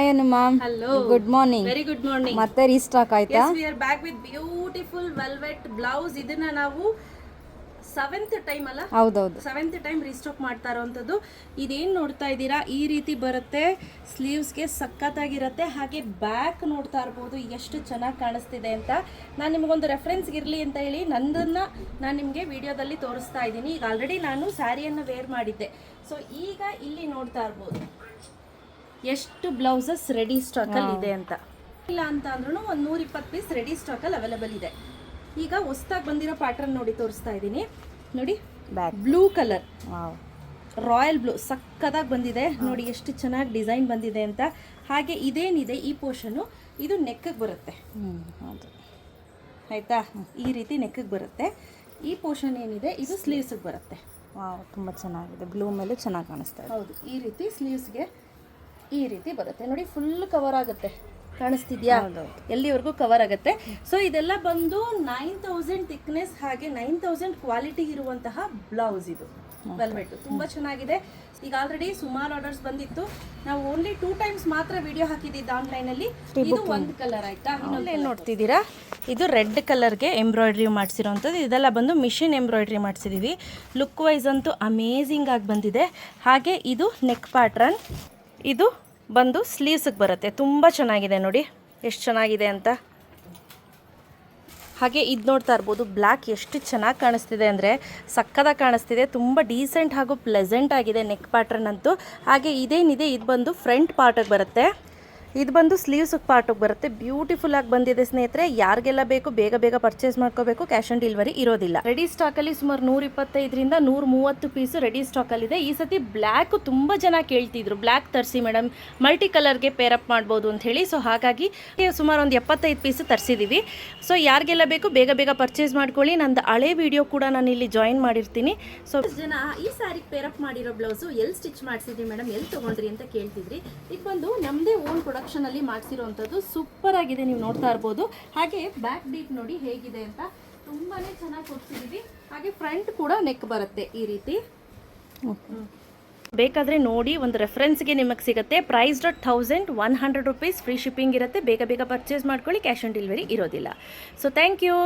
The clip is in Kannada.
Hi Anu ma'am Hello. Good morning very good morning ಮತ್ತೆ ರೀಸ್ಟಾಕ್ ಆಯ್ತಾ? We are back with beautiful velvet blouse ಇದನ್ನ ನಾವು ಸೆವೆಂತ್ ಟೈಮ್ ಅಲ್ಲ? ಹೌದೌದು. ಸೆವೆಂತ್ ಟೈಮ್ ರೀಸ್ಟಾಕ್ ಮಾಡ್ತಾ ಇರೋವಂಥದ್ದು ಇದೇನು ನೋಡ್ತಾ ಇದ್ದೀರಾ? ಈ ರೀತಿ ಬರುತ್ತೆ. ಸ್ಲೀವ್ಸ್ಗೆ ಸಖತ್ತಾಗಿರುತ್ತೆ. ಹಾಗೆ ಬ್ಯಾಕ್ ನೋಡ್ತಾ ಇರ್ಬೋದು. ಎಷ್ಟು ಚೆನ್ನಾಗಿ ಕಾಣಿಸ್ತಿದೆ ಅಂತ. ನಾನು ನಿಮಗೊಂದು ರೆಫರೆನ್ಸ್ಗೆ ಇರಲಿ ಅಂತ ಹೇಳಿ ನಂದನ್ನು ನಾನು ನಿಮಗೆ ವಿಡಿಯೋದಲ್ಲಿ ತೋರಿಸ್ತಾ ಇದ್ದೀನಿ. ಈಗ ಆಲ್ರೆಡಿ ನಾನು ಸ್ಯಾರಿಯನ್ನು ವೇರ್ ಮಾಡಿದ್ದೆ. ಸೊ ಈಗ ಇಲ್ಲಿ ನೋಡ್ತಾ ಇರ್ಬೋದು. ಎಷ್ಟು ಬ್ಲೌಸಸ್ ರೆಡಿ ಸ್ಟಾಕಲ್ಲಿ ಇದೆ ಅಂತ. ಇಲ್ಲ ಅಂತ ಅಂದ್ರೂ ಒಂದು ನೂರ ಇಪ್ಪತ್ತು ಪೀಸ್ ರೆಡಿ ಸ್ಟಾಕಲ್ಲಿ ಅವೈಲೇಬಲ್ ಇದೆ. ಈಗ ಹೊಸ್ದಾಗಿ ಬಂದಿರೋ ಪ್ಯಾಟರ್ನ್ ನೋಡಿ ತೋರಿಸ್ತಾ ಇದ್ದೀನಿ. ನೋಡಿ ಬ್ಲೂ ಕಲರ್ ರಾಯಲ್ ಬ್ಲೂ ಸಕ್ಕದಾಗಿ ಬಂದಿದೆ. ನೋಡಿ ಎಷ್ಟು ಚೆನ್ನಾಗಿ ಡಿಸೈನ್ ಬಂದಿದೆ ಅಂತ. ಹಾಗೆ ಇದೇನಿದೆ ಈ ಪೋರ್ಷನು ಇದು ನೆಕ್ಕಗೆ ಬರುತ್ತೆ. ಆಯಿತಾ? ಈ ರೀತಿ ನೆಕ್ಕಗೆ ಬರುತ್ತೆ. ಈ ಪೋರ್ಷನ್ ಏನಿದೆ? ಇದು ಸ್ಲೀವ್ಸಿಗೆ ಬರುತ್ತೆ. ತುಂಬ ಚೆನ್ನಾಗಿದೆ. ಬ್ಲೂ ಮೇಲೆ ಚೆನ್ನಾಗಿ ಕಾಣಿಸ್ತಾ ಇದೆ. ಹೌದು. ಈ ರೀತಿ ಸ್ಲೀವ್ಸ್ಗೆ ಈ ರೀತಿ ಬರುತ್ತೆ. ನೋಡಿ ಫುಲ್ ಕವರ್ ಆಗುತ್ತೆ. ಕಾಣಿಸ್ತಿದ್ಯಾ. ಎಲ್ಲಿವರೆಗೂ ಕವರ್ ಆಗುತ್ತೆ. ಸೊ ಇದೆಲ್ಲ ಬಂದು ನೈನ್ ತೌಸಂಡ್ ಥಿಕ್ನೆಸ್ ಹಾಗೆ ನೈನ್ ತೌಸಂಡ್ ಕ್ವಾಲಿಟಿ ಇರುವಂತಹ ಬ್ಲೌಸ್ ಇದು. ವೆಲ್ವೆಟ್ ತುಂಬಾ ಚೆನ್ನಾಗಿದೆ. ಈಗ ಆಲ್ರೆಡಿ ಸುಮಾರು ಆರ್ಡರ್ಸ್ ಬಂದಿತ್ತು. ನಾವು ಓನ್ಲಿ ಟೂ ಟೈಮ್ಸ್ ಮಾತ್ರ ವಿಡಿಯೋ ಹಾಕಿದ್ದಿದ್ದು ಆನ್ಲೈನಲ್ಲಿ ಇದು ಒಂದು ಕಲರ್ ಆಯ್ತಾ? ಇನ್ನೊಂದು ಏನು ನೋಡ್ತಿದ್ದೀರಾ? ಇದು ರೆಡ್ ಕಲರ್ಗೆ ಎಂಬ್ರಾಯ್ಡ್ರಿ ಮಾಡಿಸಿರೋಂಥದ್ದು. ಇದೆಲ್ಲ ಬಂದು ಮಿಷಿನ್ ಎಂಬ್ರಾಯ್ಡ್ರಿ ಮಾಡಿಸಿದ್ದೀವಿ ಲುಕ್ ವೈಸ್ ಅಂತೂ ಅಮೇಝಿಂಗ್ ಆಗಿ ಬಂದಿದೆ. ಹಾಗೆ ಇದು ನೆಕ್ ಪ್ಯಾಟ್ರನ್ ಇದು ಬಂದು ಸ್ಲೀವ್ಸಿಗೆ ಬರುತ್ತೆ. ತುಂಬ ಚೆನ್ನಾಗಿದೆ ನೋಡಿ. ಎಷ್ಟು ಚೆನ್ನಾಗಿದೆ ಅಂತ. ಹಾಗೆ ಇದು ನೋಡ್ತಾ ಇರ್ಬೋದು ಬ್ಲ್ಯಾಕ್ ಎಷ್ಟು ಚೆನ್ನಾಗಿ ಕಾಣಿಸ್ತಿದೆ ಅಂದರೆ ಸಕ್ಕದಾಗ ಕಾಣಿಸ್ತಿದೆ. ತುಂಬ ಡೀಸೆಂಟ್ ಹಾಗೂ ಪ್ಲೆಸೆಂಟ್ ಆಗಿದೆ ನೆಕ್ ಪ್ಯಾಟ್ರನ್ ಅಂತೂ. ಹಾಗೆ ಇದೇನಿದೆ, ಇದು ಬಂದು ಫ್ರಂಟ್ ಪಾರ್ಟಿಗೆ ಬರುತ್ತೆ. ಇದು ಬಂದು ಸ್ಲೀವ್ಸ್ ಪಾರ್ಟಿಗೆ ಬರುತ್ತೆ. ಬ್ಯೂಟಿಫುಲ್ ಆಗಿ ಬಂದಿದೆ ಸ್ನೇಹಿತರೆ. ಯಾರಿಗೆಲ್ಲ ಬೇಕು, ಬೇಗ ಬೇಗ ಪರ್ಚೇಸ್ ಮಾಡ್ಕೋಬೇಕು ಕ್ಯಾಶ್ ಆನ್ ಡೆಲಿವರಿ ಇರೋದಿಲ್ಲ. ರೆಡಿ ಸ್ಟಾಕಲ್ಲಿ ಸುಮಾರು ನೂರ ಇಪ್ಪತ್ತೈದರಿಂದ ನೂರ ಮೂವತ್ತು ಪೀಸು ರೆಡಿ ಸ್ಟಾಕಲ್ಲಿದೆ ಈ ಸತಿ ಬ್ಲ್ಯಾಕ್ ತುಂಬ ಜನ ಕೇಳ್ತಿದ್ರು. ಬ್ಲ್ಯಾಕ್ ತರಿಸಿ ಮೇಡಮ್ ಮಲ್ಟಿ ಕಲರ್ಗೆ ಪೇರಪ್ ಮಾಡ್ಬೋದು ಅಂತ ಹೇಳಿ. ಸೊ ಹಾಗಾಗಿ ಸುಮಾರು ಒಂದು ಎಪ್ಪತ್ತೈದು ಪೀಸ್ ತರಿಸಿದ್ದೀವಿ ಸೊ ಯಾರಿಗೆಲ್ಲ ಬೇಕು, ಬೇಗ ಬೇಗ ಪರ್ಚೇಸ್ ಮಾಡ್ಕೊಳ್ಳಿ. ನಂದು ಹಳೆ ವಿಡಿಯೋ ಕೂಡ ನಾನು ಇಲ್ಲಿ ಜಾಯಿನ್ ಮಾಡಿರ್ತೀನಿ. ಸೊ ಜನ ಈ ಸಾರಿಗೆ ಪೇರಪ್ ಮಾಡಿರೋ ಬ್ಲೌಸು ಎಲ್ಲಿ ಸ್ಟಿಚ್ ಮಾಡಿಸಿದ್ರಿ ಮೇಡಮ್ ಎಲ್ಲಿ ತೊಗೊಂಡ್ರಿ ಅಂತ ಕೇಳ್ತಿದ್ರಿ. ಇದು ಬಂದು ನಮ್ಮದೇ ಓನ್ ಪ್ರೊಡಕ್ಷನಲ್ಲಿ ಮಾಡಿಸಿರೋವಂಥದ್ದು ಸೂಪರ್ ಆಗಿದೆ, ನೀವು ನೋಡ್ತಾ ಇರ್ಬೋದು. ಹಾಗೆ ಬ್ಯಾಕ್ ಡೀಪ್ ನೋಡಿ ಹೇಗಿದೆ ಅಂತ ತುಂಬಾನೇ ಚೆನ್ನಾಗಿ ಕೊಡ್ತಿದೀವಿ ಹಾಗೆ ಫ್ರಂಟ್ ಕೂಡ ನೆಕ್ ಬರುತ್ತೆ ಈ ರೀತಿ. ಬೇಕಾದರೆ ನೋಡಿ ಒಂದು ರೆಫರೆನ್ಸ್ಗೆ ನಿಮಗೆ ಸಿಗುತ್ತೆ. Price dot thousand one hundred rupees free shipping ಇರುತ್ತೆ. ಬೇಗ ಬೇಗ ಪರ್ಚೇಸ್ ಮಾಡ್ಕೊಳ್ಳಿ ಕ್ಯಾಶ್ ಆನ್ ಡೆಲಿವರಿ ಇರೋದಿಲ್ಲ. So thank you